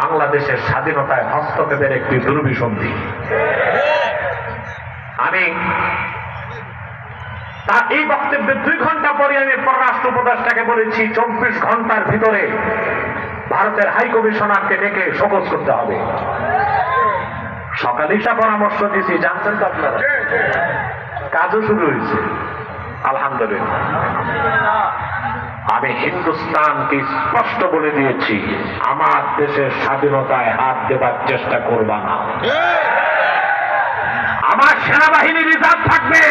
বাংলাদেশের স্বাধীনতায় হস্তক্ষেপের একটি দুর্বিসন্ধি আমি তা এই বক্তব্যের দুই ঘণ্টা পরে আমি পররাষ্ট্র উপদেষ্টাকে বলেছি, চব্বিশ ঘণ্টার ভিতরে ভারতের হাই কমিশনারকে ডেকে শোকজ করতে হবে। সকালে সা পরামর্শ দিয়েছি, জানছেন তো আপনারা? কাজও শুরু হয়েছে, আলহামদুলিল্লাহ। আমি হিন্দুস্তানকে স্পষ্ট বলে দিয়েছি আমার দেশের স্বাধীনতায় হাত দেবার চেষ্টা করবা না। আমার সেনাবাহিনী রিজার্ভ থাকবে।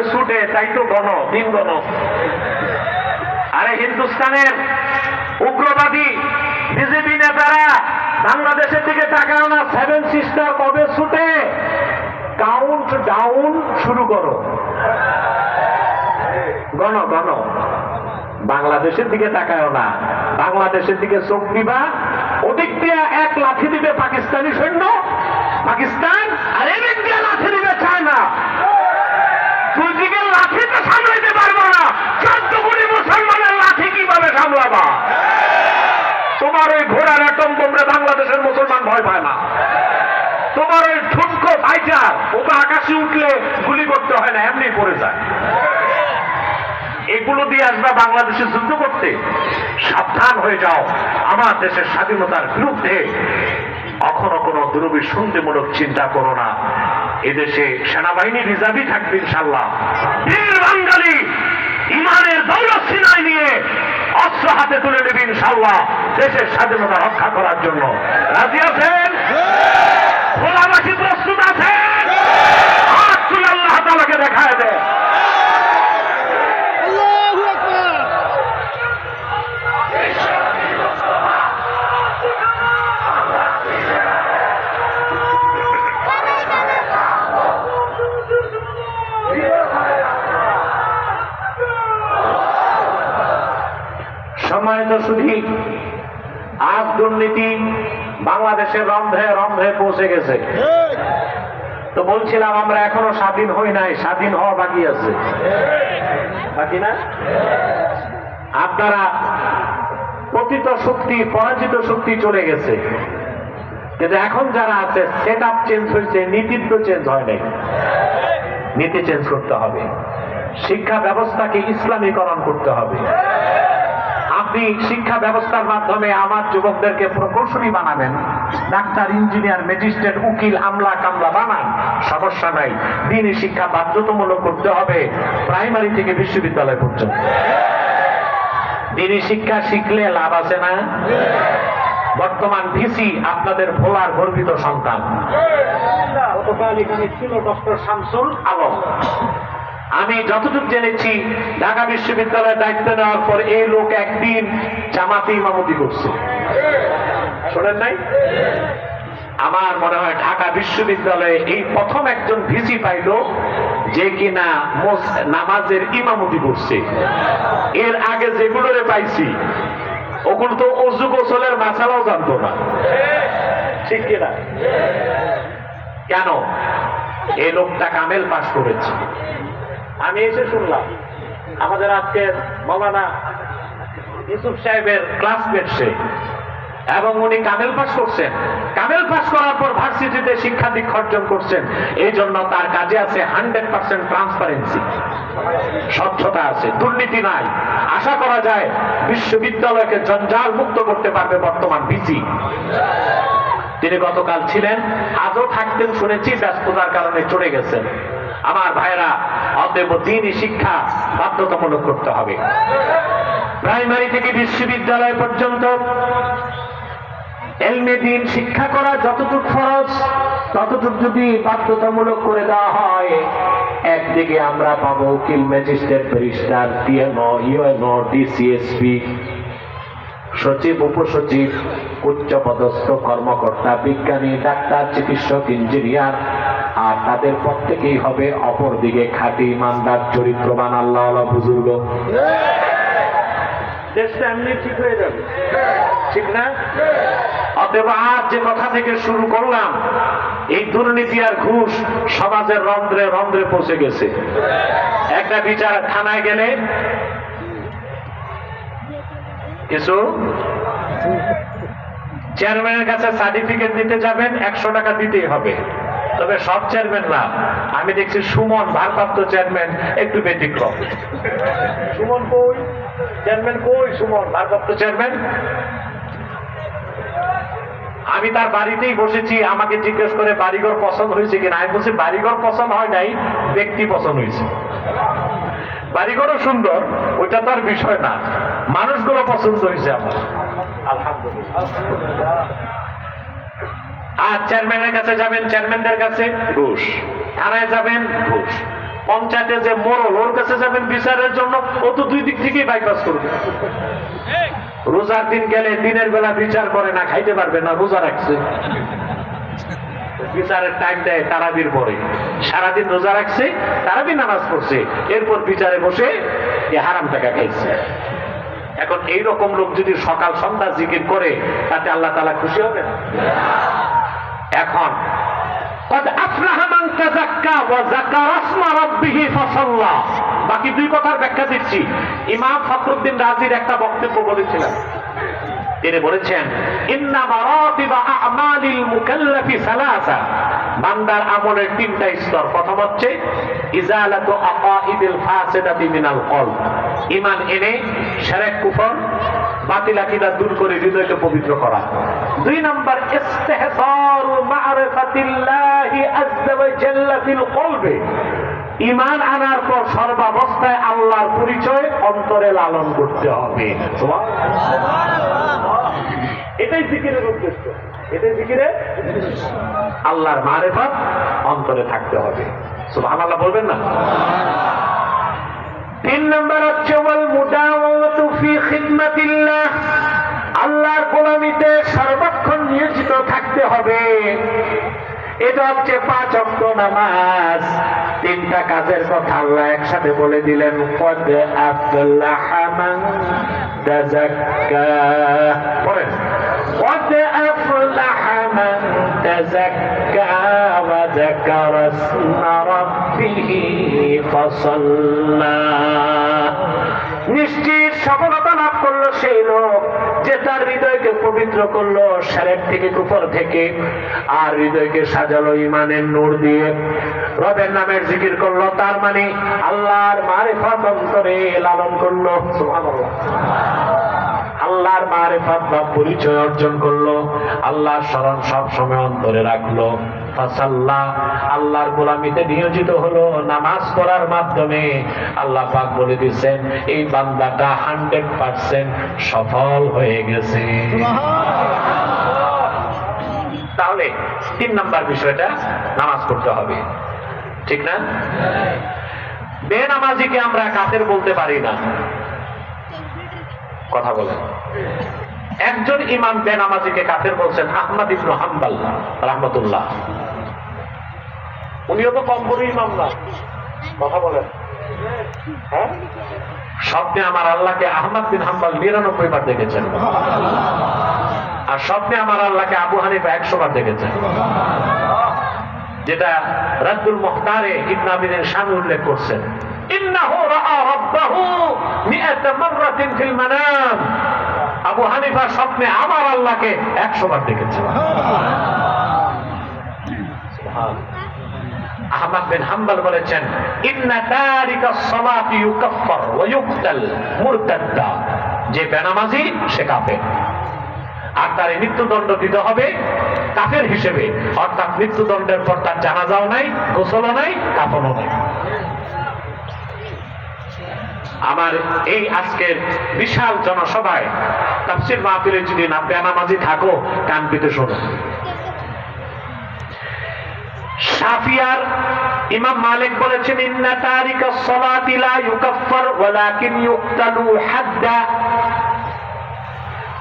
কবে ছুটে তাই তো গণ দিন গণ আরে হিন্দুস্তানের উগ্রবাদী বিজেপি নেতারা বাংলাদেশের দিকে তাকাও না সেভেন সিস্টার কবে ছুটে কাউন্ট ডাউন শুরু করো। গণ গণ বাংলাদেশের দিকে তাকায় না। বাংলাদেশের দিকে চোখ দিবা। ওদিক দিয়ে এক লাঠি দিবে পাকিস্তানি সৈন্য। পাকিস্তান আর এদিক দিয়ে লাঠি দিবে চায়না। দিকে লাঠি তো সামলাইতে পারব না। চোদ্দ কোটি মুসলমানের লাঠি কীভাবে সামলাবা? তোমার ওই ঘোড়ার বাংলাদেশের মুসলমান ভয় পায় না। তোমার ওই ওকে আকাশে উঠলে গুলি করতে হয় না, এমনি পড়ে যায়। এগুলো দিয়ে আসবা বাংলাদেশে যুদ্ধ করতে। সাবধান হয়ে যাও। আমার দেশের স্বাধীনতার বিরুদ্ধে কখনো কোনো দুরবিসন্ধিমূলক চিন্তা করো না। এদেশে সেনাবাহিনী রিজার্ভই থাকবে ইনশাল্লাহ বীর বাঙালি ইমানের দৌলত সিনাই নিয়ে অস্ত্র হাতে তুলে নেবে ইনশাল্লাহ দেশের স্বাধীনতা রক্ষা করার জন্য। রাজি আছেন? খোলাবাসী প্রস্তুত আছেন? আল্লাহ তালাকে দেখায় দেয় দুর্নীতি বাংলাদেশের রন্ধে রন্ধে পৌঁছে গেছে। তো বলছিলাম আমরা এখনও স্বাধীন হই নাই স্বাধীন হওয়া বাকি আছে। বাকি না? আপনারা পতিত শক্তি পরাজিত শক্তি চলে গেছে। কিন্তু এখন যারা আছে সেট আপ চেঞ্জ হয়েছে নীতির তো চেঞ্জ হয় নাই। নীতি চেঞ্জ করতে হবে। শিক্ষা ব্যবস্থাকে ইসলামীকরণ করতে হবে। আপনি শিক্ষা ব্যবস্থার মাধ্যমে আমার যুবকদেরকে প্রকৌশলী বানাবেন। ডাক্তার, ইঞ্জিনিয়ার, ম্যাজিস্ট্রেট, উকিল, আমলা কামলা বানান। সমস্যা নাই। দিনই শিক্ষা বাধ্যতামূলক করতে হবে প্রাইমারি থেকে বিশ্ববিদ্যালয় পর্যন্ত। দিনই শিক্ষা শিখলে লাভ আছে না? বর্তমান ভিসি আপনাদের ভোলার গর্বিত সন্তান। গতকাল এখানে ছিল ডক্টর শামসুল আলম। আমি যতটুকু জেনেছি, ঢাকা বিশ্ববিদ্যালয়ের দায়িত্ব নেওয়ার পর এই লোক একদিন জামাতে ইমামতি করছে। শোনেন নাই? আমার মনে হয় ঢাকা বিশ্ববিদ্যালয়ে এই প্রথম একজন ভিসি পাইল যে কিনা নামাজের ইমামতি করছে। এর আগে যেগুলোরে পাইছি, ওগুলো তো অজু গোসলের মাসালাও জানতো না। ঠিক কিনা? কেন? এই লোকটা কামেল পাশ করেছে। আমি এসে শুনলাম, আমাদের আজকের মৌলানা ইউসুফ সাহেবের ক্লাসমেট সে এবং উনি কামেল পাস করছেন। কামেল পাস করার পর ভার্সিটিতে শিক্ষা দীক্ষা অর্জন করছেন। এই জন্য তার কাজে আছে হান্ড্রেড পার্সেন্ট ট্রান্সপারেন্সি স্বচ্ছতা আছে, দুর্নীতি নাই। আশা করা যায় বিশ্ববিদ্যালয়কে জঞ্জাল মুক্ত করতে পারবে বর্তমান বিসি তিনি গতকাল ছিলেন, আজও থাকতেন শুনেছি, ব্যস্ততার কারণে চলে গেছেন। আমার ভাইরা অতএব দিনই শিক্ষা বাধ্যতামূলক করতে হবে। প্রাইমারি থেকে বিশ্ববিদ্যালয় পর্যন্ত এলমে দিন শিক্ষা করা যতটুক ফরজ, ততটুক যদি বাধ্যতামূলক করে দেওয়া হয়, একদিকে আমরা পাবো উকিল, magistrate, barrister TNO UNO DC SP, সচিব, উপসচিব উচ্চ পদস্থ কর্মকর্তা, বিজ্ঞানী, ডাক্তার, চিকিৎসক, ইঞ্জিনিয়ার তাদের প্রত্যেকেই হবে অপরদিকে খাঁটি ইমানদার চরিত্রবান আল্লাহ বুজুর্গ। দেশটা এমনি ঠিক হয়ে যাবে। ঠিক না? অতএব আজ যে কথা থেকে শুরু করলাম এই দুর্নীতি আর ঘুষ সমাজের রন্ধ্রে রন্ধ্রে পৌঁছে গেছে। একটা বিচার থানায় গেলে কিছু? চেয়ারম্যানের কাছে সার্টিফিকেট দিতে যাবেন একশো টাকা দিতেই হবে। তবে সব চেয়ারম্যান না। আমি দেখছি সুমন, ভারপ্রাপ্ত চেয়ারম্যান, একটু ব্যতিক্রম। সুমন কই? চেয়ারম্যান কই সুমন? ভারপ্রাপ্ত চেয়ারম্যান? আমি তার বাড়িতেই বসেছি, আমাকে জিজ্ঞেস করে বাড়িঘর পছন্দ হয়েছে কিনা। আমি বলছি, বাড়িঘর পছন্দ হয় নাই, ব্যক্তি পছন্দ হয়েছে। বাড়িঘরও সুন্দর, ওইটা তো আর বিষয় না। মানুষগুলো পছন্দ হয়েছে আমার। আলহামদুলিল্লাহ। আর চেয়ারম্যানের কাছে যাবেন, চেয়ারম্যানদের কাছে ঘুষ। থানায় যাবেন, ঘুষ। পঞ্চায়েতে যে মোড়ল ওর কাছে যাবেন বিচারের জন্য, ও তো দুই দিক থেকেই বাইপাস করবে। রোজার দিন গেলে দিনের বেলা বিচার করে না, খাইতে পারবে না, রোজা রাখছে। বিচারের টাইম দেয় তারাবির পরে। সারাদিন রোজা রাখছে, তারাবি নামাজ পড়ছে। এরপর বিচারে বসে হারাম টাকা খাইছে। এখন এই রকম লোক যদি সকাল সন্ধ্যা জিকির করে, তাতে আল্লাহ তালা খুশি হবে না? এখন। বাকি দুই কথার ব্যাখ্যা দিচ্ছি। ইমাম ফখরুদ্দিন রাজির একটা বক্তব্য বলেছিলেন। তিনি বলেছেন বান্দার আমলের তিনটা স্তর। প্রথম হচ্ছে, ইজালাতু এনে শিরক কুফর, বাতিল দূর করে হৃদয়কে পবিত্র করা। দুই নম্বর ইমান আনার পর সর্বাবস্থায় আল্লাহর পরিচয় অন্তরে লালন করতে হবে। এটাই জিকিরের উদ্দেশ্য। এটাই জিকিরে আল্লাহর মারেফত অন্তরে থাকতে হবে। সুবহানাল্লাহ বলবেন না? নিয়োজিত থাকতে হবে এটা হচ্ছে পাঁচ অক্ট নামাজ তিনটা কাজের কথা আল্লাহ একসাথে বলে দিলেন কদ আফলাহা মান তাযাক্কা পড়েন قد أفلح من تزكى وذكر اسم ربه فصلى নিশ্চিত সফলতা লাভ করলো সেই লোক যে তার হৃদয়কে পবিত্র করল সারের থেকে কুফর থেকে, আর হৃদয়কে সাজালো ইমানের নূর দিয়ে। রবের নামের জিকির করল, তার মানে আল্লাহর মারেফত অন্তরে লালন করল। আল্লাহর মারেফাত বা পরিচয় অর্জন করল, আল্লাহর স্মরণ সব সময় অন্তরে রাখল। আল্লাহর গোলামিতে নিয়োজিত হলো, নামাজ পড়ার মাধ্যমে। আল্লাহ পাক বলে দিচ্ছেন এই বান্দাটা হান্ড্রেড পার্সেন্ট সফল হয়ে গেছে। তাহলে তিন নাম্বার বিষয়টা, নামাজ পড়তে হবে। ঠিক না? বেনামাজিকে আমরা কাতের বলতে পারি না। কথা বলেন। একজন ইমাম বেনামাজিকে কাফের বলছেন আহমদ ইবনু হাম্বাল, রহমতুল্লাহ। উনিও তো কম বড় ইমাম না। কথা বলেন। হ্যাঁ? স্বপ্নে আমার আল্লাহকে আহমদ বিন হাম্বাল নিরানব্বই বার দেখেছেন। আর স্বপ্নে আমার আল্লাহকে আবু হানিফা একশো বার দেখেছেন। যেটা রাদ্দুল মুখতারে ইবনাবিনের স্বামী উল্লেখ করছেন। আবু হানিফা স্বপ্নে আমার আল্লাহকে 100 বার দেখেছেন আহমদ বলেছেন, ইন্না তারিকা সালাতি ইউকাফফার ওয়া যে বেনামাজি, সে কাফের। আর তার মৃত্যুদণ্ড দিতে হবে কাফের হিসেবে। অর্থাৎ মৃত্যুদণ্ডের পর তার জানাজাও নাই, গোসলও নাই কাপড়ও নাই। আমার এই আজকের বিশাল জনসভায় তাফসির মাহফিলে যদি না বেনামাজি থাকো, কান পেতে শোনো। সাফিয়ার ইমাম মালিক বলেছেন, ইন্না তারিকা সলাতিলা ইউকাফফার, ওয়ালাকিন ইউক্তালু হাদ্দা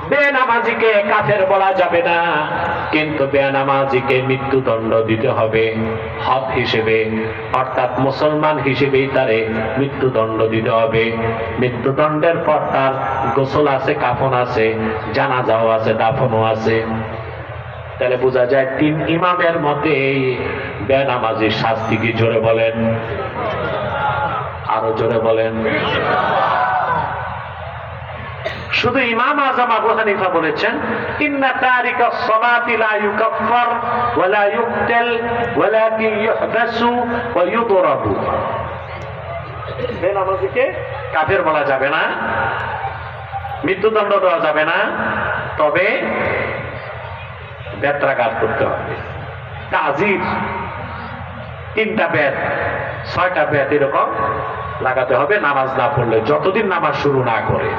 বেনামাজিকে কাফের বলা যাবে না। কিন্তু বেনামাজিকে মৃত্যুদণ্ড দিতে হবে হক হিসেবে। অর্থাৎ মুসলমান হিসেবেই তারে মৃত্যুদণ্ড দিতে হবে। মৃত্যুদণ্ডের পর তার গোসল আছে, কাফন আছে, জানাজাও আছে, দাফনও আছে। তাহলে বোঝা যায় তিন ইমামের মতে এই বেনামাজির শাস্তি কি জোরে বলেন? আরও জোরে বলেন। শুধু ইমাম আজম আবু হানিফা বলেছেন কাফের বলা যাবে না, মৃত্যুদণ্ড দেওয়া যাবে না, তবে বেত্রাঘাত করতে হবে। তাজির, তিনটা বেত, ছয়টা বেত এরকম লাগাতে হবে, নামাজ না পড়লে, যতদিন নামাজ শুরু না করে।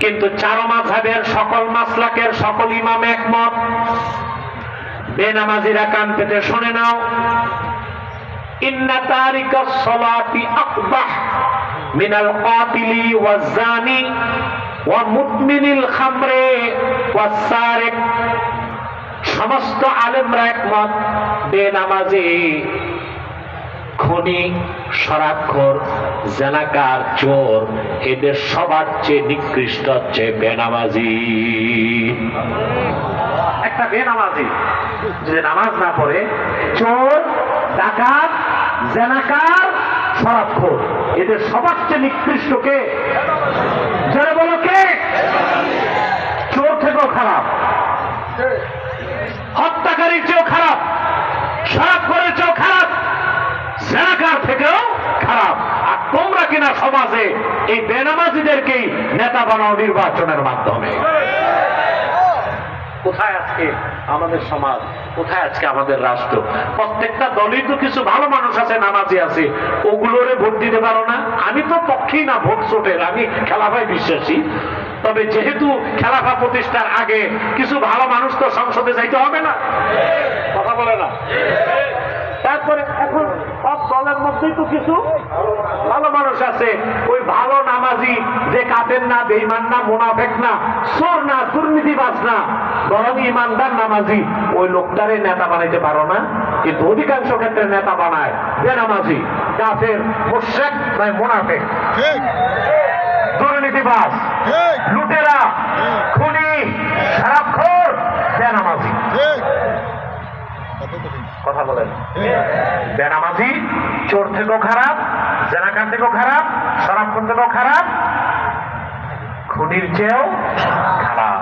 কিন্তু চার মাঝহের সকল মাসলাকের সকল ইমাম একমত। বেনামাজিরা কান পেতে শুনে নাও। ওয়া খামরে ওয়াস-সারিক সমস্ত আলেমরা একমত। বেনামাজি খনি শরাবখোর জেনাকার চোর, এদের সবার চেয়ে নিকৃষ্ট হচ্ছে বেনামাজি। একটা বেনামাজি যে নামাজ না পড়ে, চোর, ডাকাত জেনাকার শরাবখোর এদের সবার চেয়ে নিকৃষ্ট কে? যারা বলো কে? চোর থেকেও খারাপ, হত্যাকারীর চেয়েও খারাপ শরাবখোরের চেয়েও খারাপ জেনাকার থেকেও খারাপ আর তোমরা কিনা সমাজে এই বেনামাজিদেরকেই নেতা বানাও নির্বাচনের মাধ্যমে। কোথায় আজকে আমাদের সমাজ? কোথায় আজকে আমাদের রাষ্ট্র? প্রত্যেকটা দলই তো কিছু ভালো মানুষ আছে, নামাজি আছে। ওগুলোরে ভোট দিতে পারো না? আমি তো পক্ষেই না ভোট চোটের আমি খেলাফায় বিশ্বাসী। তবে যেহেতু খেলাফা প্রতিষ্ঠার আগে কিছু ভালো মানুষ তো সংসদে যাইতে হবে না? কথা বলে না? তারপরে এখন সব দলের মধ্যেই তো কিছু। ভালো মানুষ আছে। ওই ভালো নামাজি যে কাতের না বেইমান না মোনাফেক না সোর না দুর্নীতিবাজ না বরং ইমানদার নামাজি। ওই লোকটারে নেতা বানাইতে পারো না কিন্তু অধিকাংশ ক্ষেত্রে নেতা বানায় বেনামাজি কাফের মোশেক নয় মুনাফেক। ঠিক। দুর্নীতিবাজ লুটেরা কথা বলেন। বেনামাজি, চোর থেকেও খারাপ জেনাকার থেকেও খারাপ, শরাব থেকেও খারাপ, খুনির চেয়েও খারাপ।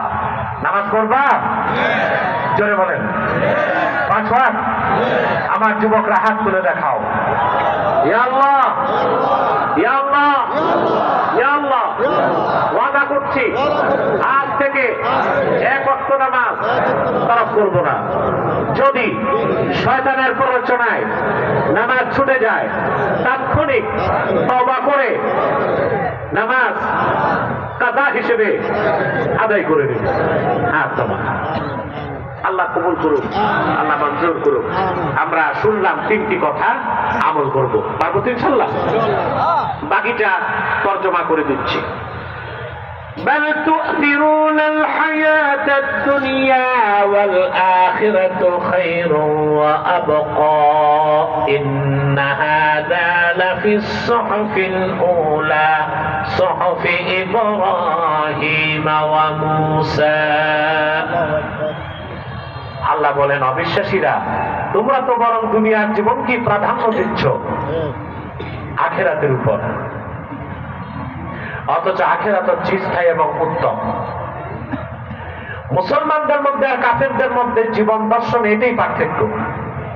নামাজ পড়বা? জোরে বলেন। পাঁচ ওয়াক্ত? আমার যুবকরা হাত তুলে দেখাও। ওয়াদা করছি। আজ থেকে এক অক্ত নামাজ তারা করব না। যদি শয়তানের প্ররোচনায় নামাজ ছুটে যায়। তাৎক্ষণিক তওবা করে নামাজ কাদা হিসেবে আদায় করে দেবে হ্যাঁ তোমার আল্লাহ কবুল করুক, আল্লাহ মঞ্জুর করুক। আমরা শুনলাম তিনটি কথা আমল করব। পারব তো ইনশাল্লাহ? বাকিটা তর্জমা করে দিচ্ছি। بل تؤثرون الحياة الدنيا والآخرة خير وأبقى إن هذا لفي الصحف الأولى صحف إبراهيم وموسى আল্লাহ বলেন অবিশ্বাসীরা তোমরা তো বরং দুনিয়ার জীবনকে প্রাধান্য দিচ্ছ আখেরাতের উপর অথচ আখেরাত হচ্ছে স্থায়ী এবং উত্তম। মুসলমানদের মধ্যে আর কাফেরদের মধ্যে জীবন দর্শন এটাই পার্থক্য।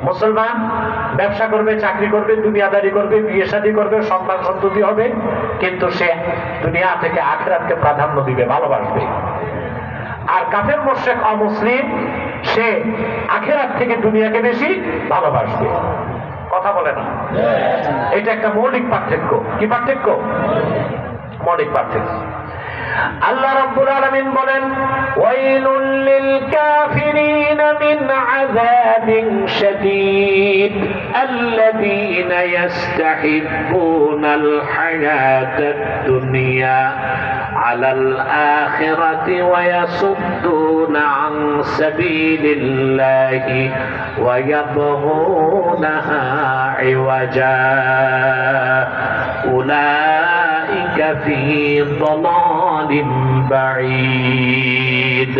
মুসলমান ব্যবসা করবে চাকরি করবে দুনিয়াদারি করবে বিয়ে শাদী করবে সন্তান সন্ততি হবে কিন্তু সে দুনিয়া থেকে আখেরাতকে প্রাধান্য দিবে ভালোবাসবে। আর কাফের মোশেক অমুসলিম সে আখেরাত থেকে দুনিয়াকে বেশি ভালোবাসবে। কথা বলে না। এটা একটা মৌলিক পার্থক্য। কি পার্থক্য? অনেক পার্থক্য আল্লাহ রাব্বুল আলামিন বলেন, ওয়াইলুল লিল কাফিরিন মিন আযাবিন শাদীদ, আল্লাযীনা ইস্তাহিব্বুনাল হায়াতাদ দুনিয়া আলাল আখিরাতি ওয়া ইয়াসুদ্দুনা আন সাবিলিল্লাহি ওয়া ইয়াবগূনাহা ইওয়াজা। উলাইকা أولئك في ضلال بعيد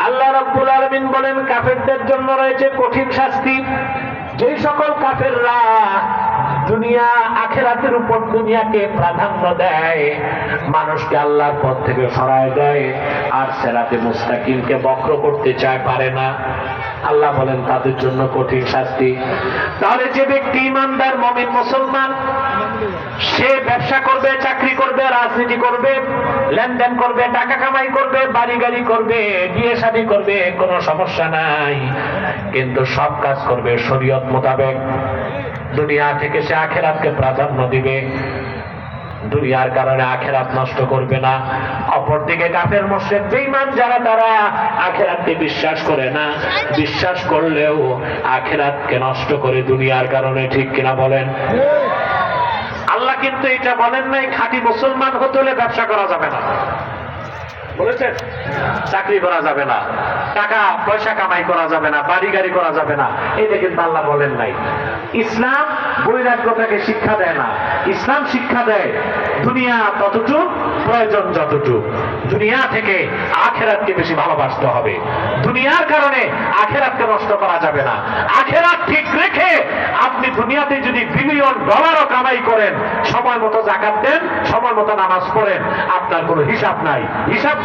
আল্লাহ রাব্বুল আলামিন বলেন কাফেরদের জন্য রয়েছে কঠিন শাস্তি যেই সকল কাফেররা দুনিয়া আখেরাতের উপর দুনিয়াকে প্রাধান্য দেয় মানুষকে আল্লাহর পথ থেকে সরায় দেয় আর সেরাতে মুস্তাকিমকে বক্র করতে চায় পারে না আল্লাহ বলেন, তাদের জন্য কঠিন শাস্তি। তাহলে যে ব্যক্তি ইমানদার, মমিন, মুসলমান, সে ব্যবসা করবে, চাকরি করবে, রাজনীতি করবে, লেনদেন করবে, টাকা কামাই করবে বাড়ি গাড়ি করবে, বিয়ে শাদী করবে, কোনো সমস্যা নাই। কিন্তু সব কাজ করবে শরীয়ত মোতাবেক। দুনিয়া থেকে সে আখেরাতকে প্রাধান্য দিবে। দুনিয়ার কারণে আখেরাত নষ্ট করবে না। অপরদিকে কাফের মসজিদ বেইমান যারা, তারা আখেরাতকে বিশ্বাস করে না। বিশ্বাস করলেও আখেরাতকে নষ্ট করে দুনিয়ার কারণে, ঠিক কিনা বলেন? আল্লাহ কিন্তু এটা বলেন নাই, খাঁটি মুসলমান হতে হলে ব্যবসা করা যাবে না। বলেছেন? চাকরি করা যাবে না। টাকা, পয়সা কামাই করা যাবে না, বাড়ি গাড়ি করা যাবে না। এটা কিন্তু আল্লাহ বলেন নাই। ইসলাম বৈরাগ্যতাকে শিক্ষা দেয় না। ইসলাম শিক্ষা দেয়, দুনিয়া ততটুক, প্রয়োজন যতটুক। দুনিয়া থেকে আখেরাতকে বেশি ভালোবাসতে হবে। দুনিয়ার কারণে আখেরাতকে নষ্ট করা যাবে না। আখেরাত ঠিক রেখে আপনি দুনিয়াতে যদি বিলিয়ন ডলারও কামাই করেন, সময় মতো জাকাত দেন, সময় মতো নামাজ পড়েন, আপনার কোনো হিসাব নাই। হিসাব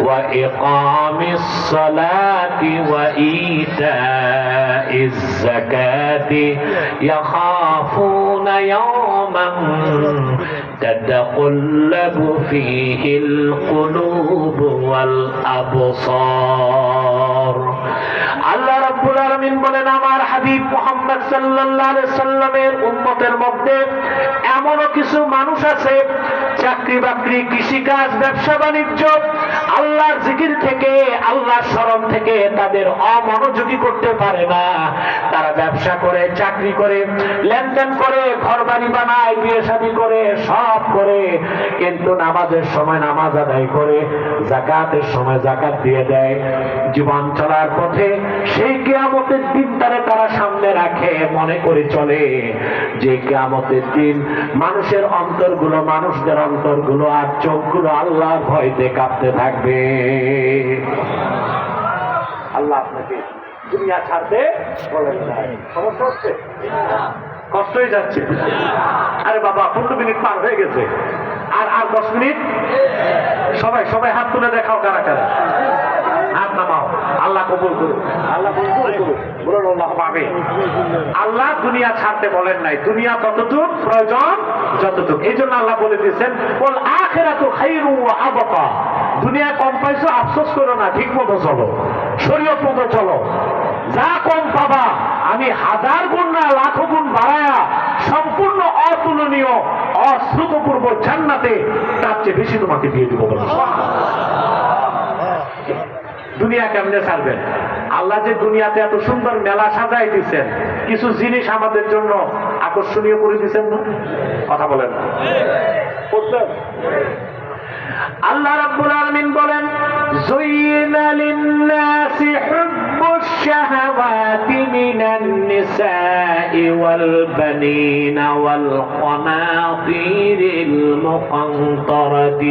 وإقام الصلاة وإيتاء الزكاة يخافون يوما تتقلب فيه القلوب والأبصار. الله রাব্বুল আলামিন বলেন, আমার হাবিব মুহাম্মদ আলাইহি সাল্লামের উম্মতের মধ্যে এমনও কিছু মানুষ আছে চাকরি বাকরি কৃষিকাজ, ব্যবসা, বাণিজ্য, আল্লাহর জিকির থেকে, আল্লাহর স্মরণ থেকে তাদের অমনোযোগী করতে পারে না। তারা ব্যবসা করে, চাকরি করে, লেনদেন করে ঘর বাড়ি বানায় বিয়ে শাদী করে, সব করে, কিন্তু নামাজের সময় নামাজ আদায় করে, জাকাতের সময় জাকাত দিয়ে দেয়। জীবন চলার পথে সেই কেয়ামতের দিন তারা তারা সামনে রাখে, মনে করে চলে যে কেয়ামতের দিন মানুষের অন্তরগুলো, মানুষদের অন্তরগুলো আর চোখগুলো আল্লাহ ভয়তে কাঁপতে থাকবে। আল্লাহ আপনাকে দুনিয়া ছাড়তে বলেন নাই সমস্যা হচ্ছে? কষ্ট হয়ে যাচ্ছে। আরে বাবা, পনেরো মিনিট পার হয়ে গেছে। আর আর দশ মিনিট? সবাই সবাই হাত তুলে দেখাও কারা কারা। হাত নামাও। আল্লাহ কবুল করুন আল্লাহ কবুল করুন বলুন আল্লাহ পাবে। আল্লাহ দুনিয়া ছাড়তে বলেন নাই। দুনিয়া ততটুক প্রয়োজন যতটুক। এই জন্য আল্লাহ বলে দিয়েছেন বল আখেরা তো খাইরু আবকা। দুনিয়া কম পাইছো আফসোস করো না ঠিক মতো চলো। শরীয়ত মতো চলো। যা কম পাবা আমি হাজার গুণ না লাখো গুণ বাড়ায়া সম্পূর্ণ অতুলনীয় অশ্রুতপূর্ব জান্নাতে তার চেয়ে বেশি তোমাকে দিয়ে দিব বলো। দুনিয়া কেমনে ছাড়বেন। আল্লাহ যে দুনিয়াতে এত সুন্দর মেলা সাজাই দিচ্ছেন কিছু জিনিস আমাদের জন্য আকর্ষণীয় করে দিচ্ছেন না? কথা বলেন? আল্লাহ রাব্বুল আলামিন বলেন লিন-নাসি الشهوات من النساء والبنين والقناطير المقنطرة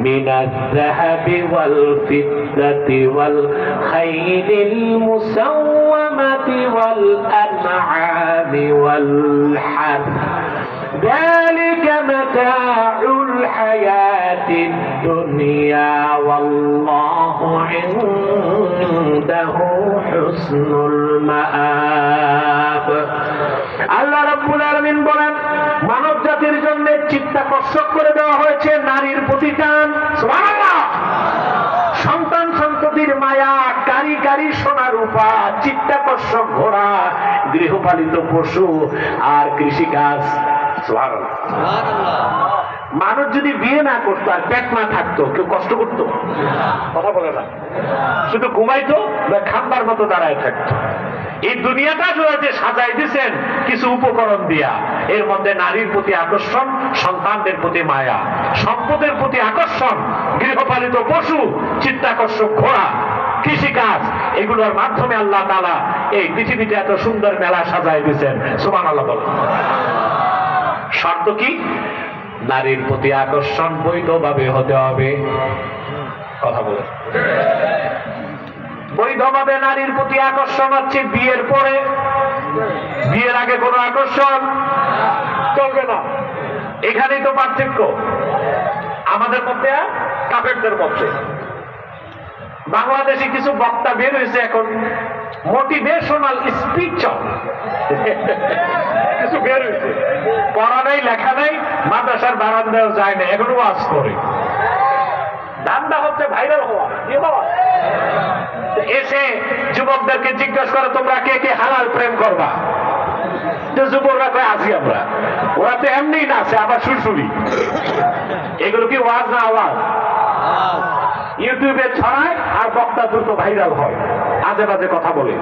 من الذهب والفضة والخيل المسومة والأنعام والحر ذلك متاع الحياة الدنيا والله عنده حسن المآب আল্লাহ রাব্বুল আলামিন বলেন মানব জাতির জন্য চিত্তাকর্ষক করে দেওয়া হয়েছে নারীর প্রতি টান সুবহানাল্লাহ সন্তান সন্ততির মায়া কারি কারি সোনা রূপা চিত্তাকর্ষক ঘোড়া গৃহপালিত পশু আর কৃষিকাজ সুবহানাল্লাহ। মানুষ যদি বিয়ে না করতো আর পেট না থাকতো, কেউ কষ্ট করতো? কথা বলে না। শুধু ঘুমাইতো খাম্বার মতো দাঁড়ায় থাকতো। এই দুনিয়াটা যে সাজাই দিছেন, কিছু উপকরণ দিয়া, এর মধ্যে নারীর প্রতি আকর্ষণ, সন্তানদের প্রতি মায়া, সম্পদের প্রতি আকর্ষণ, গৃহপালিত পশু, চিত্তাকর্ষক ঘোড়া, কৃষিকাজ, এগুলোর মাধ্যমে আল্লাহ তালা এই পৃথিবীতে এত সুন্দর মেলা সাজাই দিছেন। সুমান আল্লাহ বলেন। শর্ত কি? নারীর প্রতি আকর্ষণ বৈধভাবে হতে হবে। কথা বলে। বৈধভাবে নারীর প্রতি আকর্ষণ হচ্ছে বিয়ের পরে। বিয়ের আগে কোনো আকর্ষণ? চলবে না। এখানেই তো পার্থক্য। আমাদের মধ্যে কাপেরদের মধ্যে। বাংলাদেশে কিছু বক্তা বের হয়েছে এখন। মোটিভেশনাল স্পিচ কিছু বের হয়েছে। পড়া নেই, লেখা নেই, মাদ্রাসার বারান্দায় যায় না এখনও ওয়াজ করে। ধান্দা হচ্ছে ভাইরাল হওয়া এসে যুবকদেরকে জিজ্ঞেস করে, তোমরা কে কে হালাল প্রেম করবা? যুবকরা কয়, আছি আমরা। ওরা তো এমনি না আছে আবার সুরসুরি। এগুলো কি ওয়াজ না আওয়াজ? ইউটিউবে ছড়ায় আর বক্তা দ্রুত ভাইরাল হয় আজে বাজে কথা বলে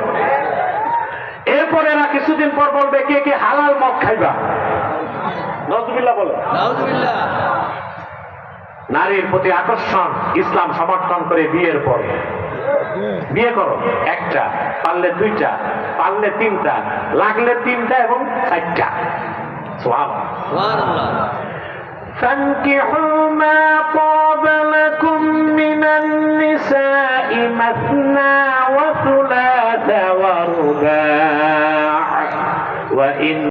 এরপরে এরা কিছুদিন পর বলবে কে কে হালাল মদ খাইবা নজরুল্লাহ বলে নাউজুবিল্লাহ নারীর প্রতি আকর্ষণ ইসলাম সমর্থন করে বিয়ের পরে বিয়ে করো একটা পারলে দুইটা পারলে তিনটা লাগলে তিনটা এবং চারটা সোহাব সুবহানাল্লাহ فانكحوا ما طاب لكم من النساء مثنى وثلاث ورباع.